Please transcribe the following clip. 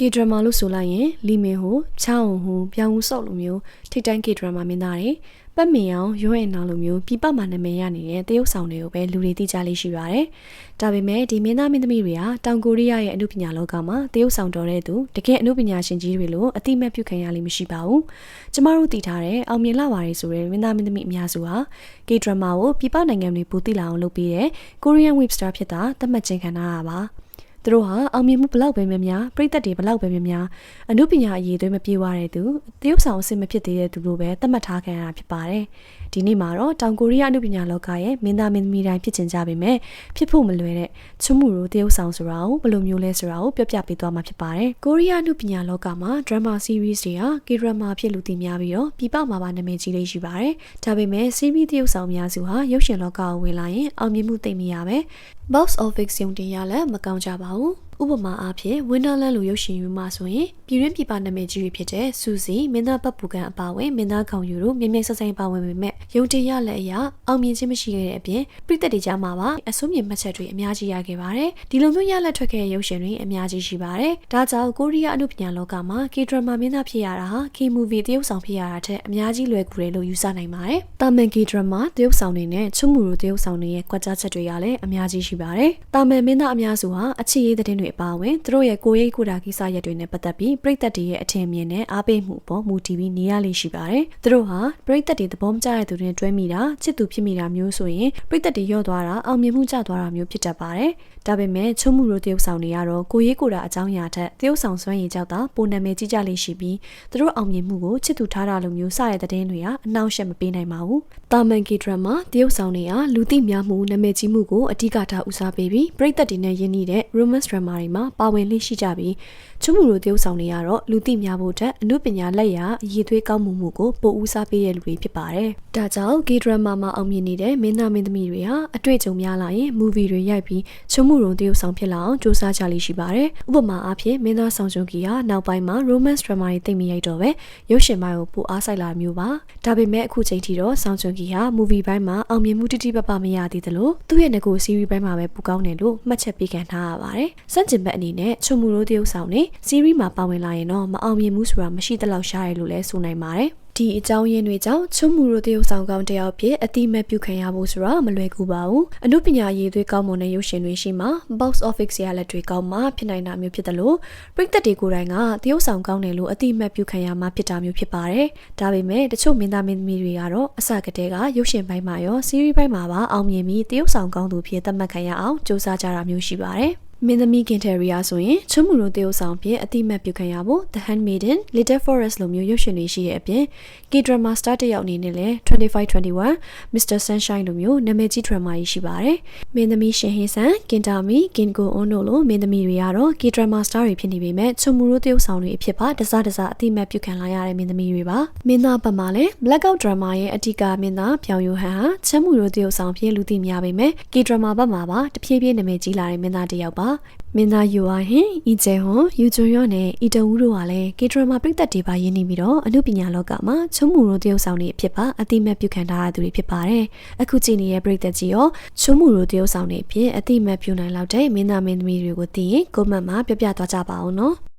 ကေဒရမာလို့ဆိုလိုက်ရင်လီမင်ဟိုချောင်းဟိုပြောင်းဦးဆော့လိုမျိုးထိတ်တန်းကေဒရမာမင်းသားတွေပတ်မင်အောင်ရွံ့အောင်လိုမျိုးပြပမှာနာမည်ရနေတဲ့တရုတ်ဆောင်တွေကိုပဲလူတွေသိကြလေးရှိပါတယ်။ဒါပေမဲ့ဒီမင်းသားမင်းသမီးတွေကတောင်ကိုရီးယားရဲ့အမှုပညာလောကမှာတရုတ်ဆောင်တော်တဲ့သူတကယ်အမှုပညာရှင်ကြီးတွေလို့အတိမတ်ပြုခံရလိမ့်မရှိပါဘူး။ကျမတို့သိထားတဲ့အောင်မြင်လာပါရီဆိုတဲ့မင်းသားမင်းသမီးအများစုဟာကေဒရမာကိုပြပနိုင်ငံတွေပူသိလာအောင်လုပ်ပေးတဲ့ Korean Web Star ဖြစ်တာသတ်မှတ်ခြင်းခံရတာပါ။ သူတို့ဟာအောင်မြင်မှုဘလောက်ပဲများများပြိသက်တွေဘလောက်ပဲများများအမှုပညာအရေးသွေးမပြေဝတဲ့သူတရုတ်ဆောင်အစ်မဖြစ်သေးတဲ့သူလိုပဲသတ်မှတ်ထားခံရတာဖြစ်ပါတယ်။ဒီနေ့မှာတော့တောင်ကိုရီးယားအမှုပညာလောကရဲ့မင်းသားမင်းသမီးတိုင်းဖြစ်ချင်ကြပေမဲ့ဖြစ်ဖို့မလွယ်တဲ့ချွမှုရိုတရုတ်ဆောင်ဆိုတာကိုဘယ်လိုမျိုးလဲဆိုတာကိုပြောပြပေးသွားမှာဖြစ်ပါတယ်။ကိုရီးယားအမှုပညာလောကမှာ drama series တွေက K-drama ဖြစ်လူသိများပြီးတော့ပြပမှာပါနာမည်ကြီးလေးရှိပါတယ်။ဒါပေမဲ့ series တရုတ်ဆောင်အများစုဟာရုပ်ရှင်လောကကိုဝင်လာရင်အောင်မြင်မှုသိမ့်မရပဲ box office ရုံတင်ရလည်းမကောင်းကြပါဘူး။ ဥပမာအားဖြင့် Wonderland လိုရုပ်ရှင်ယူမှဆိုရင်ပြည်ရင်းပြည်ပနာမည်ကြီးတွေဖြစ်တဲ့စူစီမင်းသားပတ်ပူကန်အပါအဝင်မင်းသားခေါင်ယူတို့မြင်မြင်ဆက်ဆိုင်ပါဝင်ပေမဲ့ရုံတင်ရလည်းအရာအောင်မြင်ခြင်းမရှိခဲ့တဲ့အပြင်ပြည်သက်တွေကြားမှာပါအဆိုးမြင်မှတ်ချက်တွေအများကြီးရခဲ့ပါတယ်။ဒီလိုမျိုးရလက်ထွက်ခဲ့တဲ့ရုပ်ရှင်တွေအများကြီးရှိပါတယ်။ဒါကြောင့်ကိုရီးယားအမှုပညာလောကမှာ K-drama မင်းသားဖြစ်ရတာဟာ K-movie တရုပ်ဆောင်ဖြစ်ရတာထက်အများကြီးလွယ်ကူတယ်လို့ယူဆနိုင်ပါတယ်။တာမန် K-drama တရုပ်ဆောင်တွေနဲ့ချွတ်မှုလိုတရုပ်ဆောင်တွေရဲ့ကွက်ကြားချက်တွေကလည်းအများကြီးရှိပါတယ်။တာမန်မင်းသားအများစုဟာအချစ်ရေးတဲ့တွေအပါအဝင်သူတို့ရဲ့ကိုယ်ရေးကိုယ်တာကိစ္စရပ်တွေနဲ့ပတ်သက်ပြီးပြည်သက်တွေရဲ့အထင်မြင်နဲ့အားပေးမှုအပေါ်မူတည်ပြီးနေရလိမ့်ရှိပါတယ်။သူတို့ဟာပြည်သက်တွေသဘောမကျတဲ့သူတွေတွဲမိတာချစ်သူဖြစ်မိတာမျိုးဆိုရင်ပြည်သက်တွေရော့သွားတာအောင်မြင်မှုကျသွားတာမျိုးဖြစ်တတ်ပါတယ်။ဒါပေမဲ့ချုံမှုတို့တရုပ်ဆောင်တွေကတော့ကိုရေးကိုယ်တာအကြောင်းအရာထက်တရုပ်ဆောင်စွမ်းရည်ကြောင့်သာပုံနာမည်ကြီးကြလိမ့်ရှိပြီးသူတို့အောင်မြင်မှုကိုချစ်သူထားတာလိုမျိုးစတဲ့တဲ့င်းတွေကအနှောင့်အယှက်မပေးနိုင်ပါဘူး။တာမန်ကီဒရမာတရုပ်ဆောင်တွေကလူသိများမှုနာမည်ကြီးမှုကိုအဓိကထားဦးစားပေးပြီးပြည်သက်တွေနဲ့ယဉ်နေတဲ့ romance drama တွေမှာပါဝင်လိရှိကြပြီးချွမှုတို့တရုပ်ဆောင်တွေကတော့လူသိများဖို့တက်အမှုပညာလက်ရာအရေးသွေးကောင်းမှုမှုကိုပိုဦးစားပေးတဲ့လူတွေဖြစ်ပါတယ်။ဒါကြောင့် gay drama မှာအောင်မြင်နေတဲ့မင်းသားမင်းသမီးတွေဟာအတွေ့အကြုံများလာရင် movie တွေရိုက်ပြီးချွမှုတို့တရုပ်ဆောင်ဖြစ်လာအောင်စူးစမ်းကြလိမ့်ရှိပါတယ်။ဥပမာအားဖြင့်မင်းသားဆောင်ကျွန်းကြီးဟာနောက်ပိုင်းမှာ romance drama တွေသိမ့်မရိုက်တော့ပဲရုပ်ရှင်ပိုင်းကိုပိုအားစိုက်လာမျိုးပါ။ဒါပေမဲ့အခုချိန်ထိတော့ဆောင်ကျွန်းကြီးဟာ movie ပိုင်းမှာအောင်မြင်မှုတိတိပပမရသေးသလိုသူ့ရဲ့ငကို series ပိုင်းမှာပဲပူကောင်းတယ်လို့မှတ်ချက်ပေးခံထားရပါတယ်။စန့်ကျင်ဘက်အနေနဲ့ချွမှုတို့တရုပ်ဆောင်နေ series မှာပါဝင်လာရင်တော့မအောင်မြင်ဘူးဆိုတာမရှိသလောက်ရှားရလို့လည်းဆိုနိုင်ပါတယ်ဒီအကြောင်းရင်းတွေကြောင့်ချွတ်မှုတို့တရုပ်ဆောင်ကောင်းတယောက်ဖြစ်အတိမတ်ပြုခံရဖို့ဆိုတာမလွယ်ကူပါဘူးအမှုပညာရေးသွေးကောင်းမွန်တဲ့ရုပ်ရှင်တွေရှိမှ box office ရလက်တွေကောင်းမှဖြစ်နိုင်တာမျိုးဖြစ်တယ်လို့ပရိသတ်တွေကိုယ်တိုင်ကတရုပ်ဆောင်ကောင်းတယ်လို့အတိမတ်ပြုခံရမှဖြစ်တာမျိုးဖြစ်ပါတယ်ဒါပေမဲ့တချို့မင်းသားမင်းသမီးတွေကတော့အစကတည်းကရုပ်ရှင်ပိုင်းမှာရော series ပိုင်းမှာပါအောင်မြင်ပြီးတရုပ်ဆောင်ကောင်းသူဖြစ်သတ်မှတ်ခံရအောင်စ조사ကြတာမျိုးရှိပါတယ် မင်းသမီးကင်တယ်ရီယာဆိုရင်ချွတ်မှုလိုတရုပ်ဆောင်ဖြင့်အတိမတ်ပြုခံရဖို့ The Handmaiden, Little Forest လိုမျိုးရုပ်ရှင်တွေရှိတဲ့အပြင် K-drama star တစ်ယောက်အနေနဲ့လည်း2521 Mr. Sunshine လိုမျိုးနာမည်ကြီး drama ကြီးရှိပါတယ်။မင်းသမီးရှင်ဟင်းဆန်ကင်တာမီကင်ကိုအွန်တို့လိုမင်းသမီးတွေကတော့ K-drama star တွေဖြစ်နေပေမဲ့ချွတ်မှုလိုတရုပ်ဆောင်တွေအဖြစ်ပါတစားတစားအတိမတ်ပြုခံလာရတဲ့မင်းသမီးတွေပါ။မင်းသားဘက်မှာလည်း Blackout drama ရဲ့အဓိကမင်းသားပြောင်ယိုဟန်ဟာချမ်းမှုလိုတရုပ်ဆောင်ဖြစ်လူသိများပေမဲ့ K-drama ဘက်မှာပါတဖြည်းဖြည်းနာမည်ကြီးလာတဲ့မင်းသားတစ်ယောက်ပါ။မင်းသားယူအားဟင်ဤကျဲဟွန်ယူကျွန်းရော့နဲ့ဤတဝူးတို့ဟာလည်းကေဒရမာပြိသက်တွေပါရင်းနေပြီးတော့အမှုပညာလောကမှာချုံမှုတို့တရုပ်ဆောင်တွေအဖြစ်ပါအတိမတ်ပြုခံထားရသူတွေဖြစ်ပါတယ်အခုကြည့်နေတဲ့ပြိသက်ကြီးရောချုံမှုတို့တရုပ်ဆောင်တွေအဖြစ်အတိမတ်ပြုနိုင်လောက်တဲ့မင်းသားမင်းသမီးတွေကိုသိရင်ကိုမတ်မှာပြပြသွားကြပါအောင်နော်